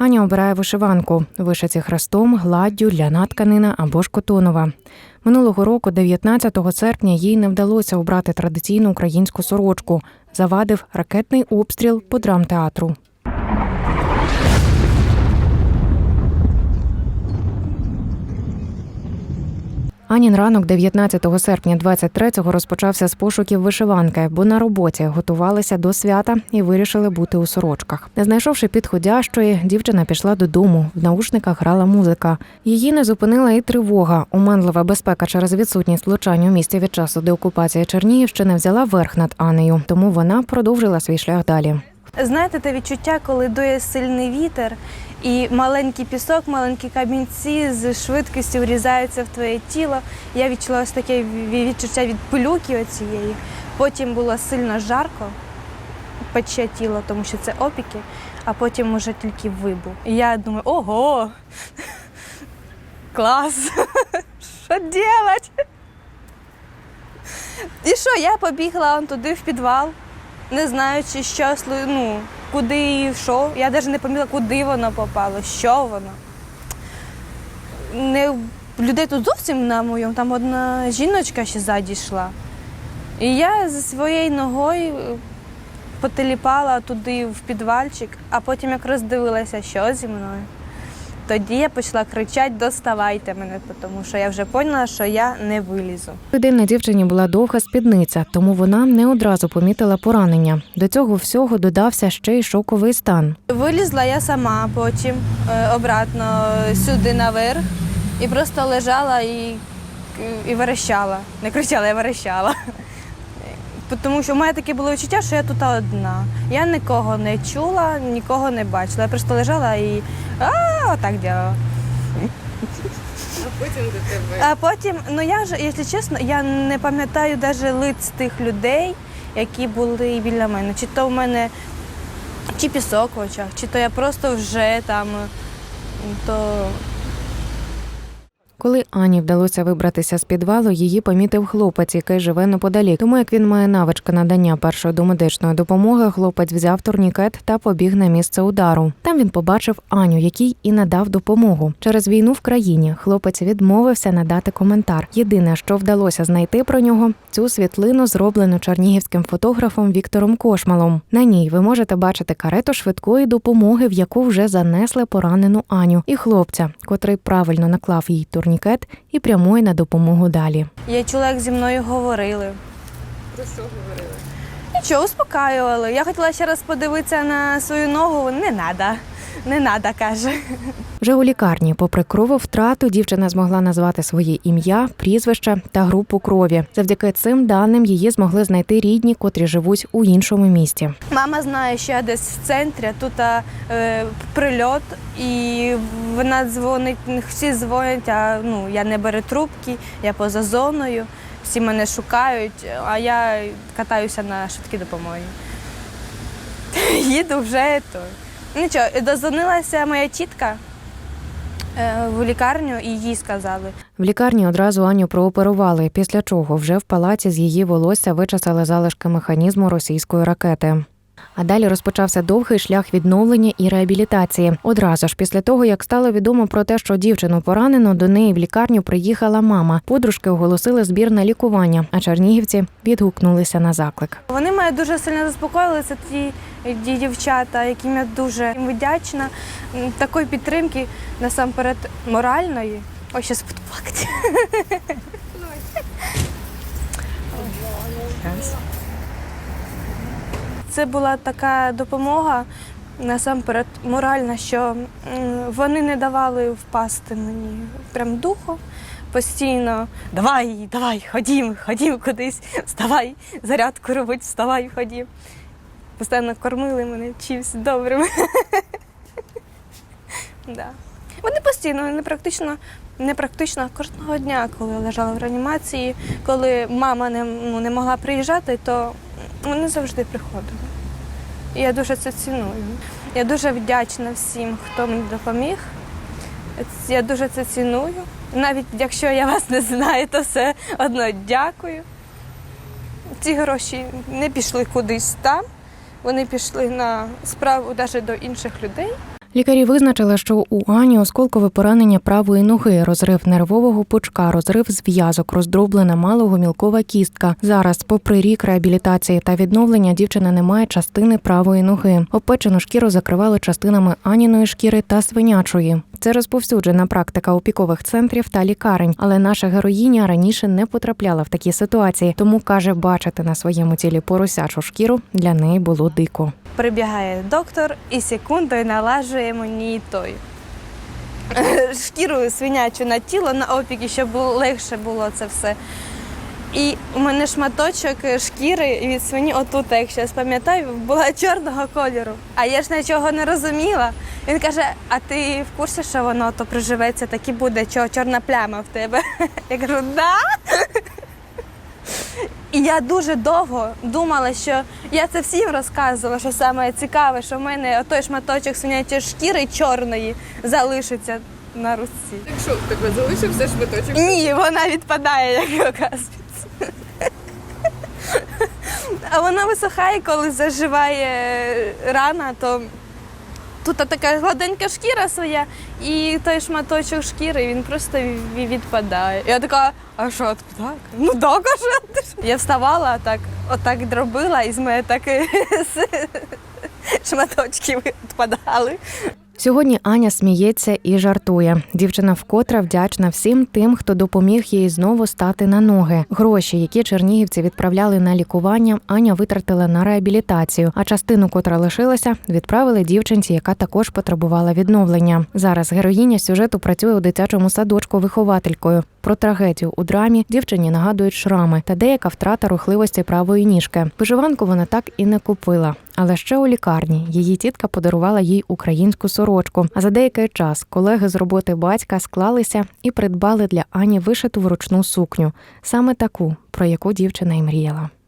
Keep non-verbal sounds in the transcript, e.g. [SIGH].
Аня обирає вишиванку, вишиці хрестом, гладдю, ляна тканина або ж котонова. Минулого року, 19 серпня, їй не вдалося обрати традиційну українську сорочку. Завадив ракетний обстріл по драмтеатру. Анін ранок 19 серпня 23-го розпочався з пошуків вишиванки, бо на роботі готувалися до свята і вирішили бути у сорочках. Не знайшовши підходящої, дівчина пішла додому. В наушниках грала музика. Її не зупинила і тривога. Оманлива безпека через відсутність влучань у місті від часу деокупації Чернігівщини взяла верх над Анею, тому вона продовжила свій шлях далі. Знаєте, те відчуття, коли дує сильний вітер, і маленький пісок, маленькі камінці з швидкістю врізаються в твоє тіло. Я відчула ось таке відчуття від пилюки оцієї. Потім було сильно жарко, пече тіло, тому що це опіки, а потім уже тільки вибух. І я думаю, ого! [LAUGHS] Клас! [LAUGHS] Що робити? І що, я побігла туди в підвал не знаючи, що ну, куди йшов. Я навіть не пам'ятала, куди воно попало, що воно. Не, людей тут зовсім на моєму, там одна жіночка ще ззаді йшла. І я зі своєю ногою е, потеліпала туди в підвальчик, а потім як роздивилася, що зі мною. Тоді я почала кричати Доставайте мене, тому що я вже поняла, що я не вилізу. Той на дівчині була довга спідниця, тому вона не одразу помітила поранення. До цього всього додався ще й шоковий стан. Вилізла я сама потім е, обратно сюди наверх і просто лежала і, і верещала. Не кричала, я верещала. Тому що в мене таке було відчуття, що я тут одна. Я нікого не чула, нікого не бачила. Я просто лежала і а, отак діяла. А потім до тебе. А потім, ну я ж, якщо чесно, я не пам'ятаю навіть лиць тих людей, які були біля мене. Чи то в мене чи пісок в очах, чи то я просто вже там, то Коли Ані вдалося вибратися з підвалу, її помітив хлопець, який живе неподалік. Тому як він має навички надання першої домедичної допомоги, хлопець взяв турнікет та побіг на місце удару. Там він побачив Аню, який і надав допомогу. Через війну в країні хлопець відмовився надати коментар. Єдине, що вдалося знайти про нього, цю світлину зроблену чернігівським фотографом Віктором Кошмалом. На ній ви можете бачити карету швидкої допомоги, в яку вже занесли поранену Аню, і хлопця, котрий правильно наклав їй турнікет і прямує на допомогу далі. я чула, як зі мною говорили. Про що говорили? Нічого, успокаювали. Я хотіла ще раз подивитися на свою ногу. Не треба, не треба, каже. Вже у лікарні, попри крововтрату, дівчина змогла назвати своє ім'я, прізвище та групу крові. Завдяки цим даним її змогли знайти рідні, котрі живуть у іншому місті. Мама знає, що я десь в центрі, тут е, прильот, і вона дзвонить, всі дзвонять, а ну, я не беру трубки, я поза зоною, всі мене шукають, а я катаюся на швидкій допомогі. [LAUGHS] Їду вже то. Нічого, дозвонилася моя тітка е, в лікарню і їй сказали. В лікарні одразу Аню прооперували, після чого вже в палаці з її волосся вичесали залишки механізму російської ракети. А далі розпочався довгий шлях відновлення і реабілітації. Одразу ж після того, як стало відомо про те, що дівчину поранено, до неї в лікарню приїхала мама. Подружки оголосили збір на лікування, а чернігівці відгукнулися на заклик. Вони мене дуже сильно заспокоїли. Це ті, дівчата, яким я дуже вдячна. Такої підтримки насамперед моральної. Ой, щас буду плакати. Це була така допомога насамперед моральна, що вони не давали впасти мені прям духу. Постійно давай, давай, ходім, ходім кудись, вставай, зарядку робить, вставай, ходім. Постійно кормили мене чимось добрим. [LAUGHS] да. Вони постійно, не практично, не практично кожного дня, коли лежала в реанімації, коли мама не, ну, не могла приїжджати, то вони завжди приходили. І я дуже це ціную. Я дуже вдячна всім, хто мені допоміг. Я дуже це ціную. Навіть якщо я вас не знаю, то все одно дякую. Ці гроші не пішли кудись там, вони пішли на справу навіть до інших людей. Лікарі визначили, що у Ані осколкове поранення правої ноги, розрив нервового пучка, розрив зв'язок, роздроблена малогомілкова кістка. Зараз, попри рік реабілітації та відновлення, дівчина не має частини правої ноги. Опечену шкіру закривали частинами аніної шкіри та свинячої. Це розповсюджена практика опікових центрів та лікарень, але наша героїня раніше не потрапляла в такі ситуації, тому каже, бачити на своєму тілі поросячу шкіру для неї було дико. Прибігає доктор і секундою налажує мені той шкіру свинячу на тіло, на опіки, щоб легше було це все. І у мене шматочок шкіри від свині, отут, як зараз пам'ятаю, була чорного кольору. А я ж нічого не розуміла. Він каже: а ти в курсі, що воно то приживеться, так і буде, чо- чорна пляма в тебе. [LAUGHS] Я кажу, да. І я дуже довго думала, що я це всім розказувала, що саме цікаве, що в мене той шматочок свинячої шкіри чорної залишиться на руці. Так що, в тебе залишився шматочок? Ні, вона відпадає, як оказується. А вона висихає, коли заживає рана, то тут така гладенька шкіра своя, і той шматочок шкіри він просто відпадає. Я така, а що так? Ну так, а що? Я вставала так, отак дробила, і з мене так [LAUGHS] шматочки відпадали. Сьогодні Аня сміється і жартує. Дівчина вкотре вдячна всім тим, хто допоміг їй знову стати на ноги. Гроші, які чернігівці відправляли на лікування, Аня витратила на реабілітацію, а частину, котра лишилася, відправили дівчинці, яка також потребувала відновлення. Зараз героїня сюжету працює у дитячому садочку вихователькою. Про трагедію у драмі дівчині нагадують шрами та деяка втрата рухливості правої ніжки. Виживанку вона так і не купила. Але ще у лікарні її тітка подарувала їй українську сорочку. А за деякий час колеги з роботи батька склалися і придбали для Ані вишиту вручну сукню, саме таку, про яку дівчина й мріяла.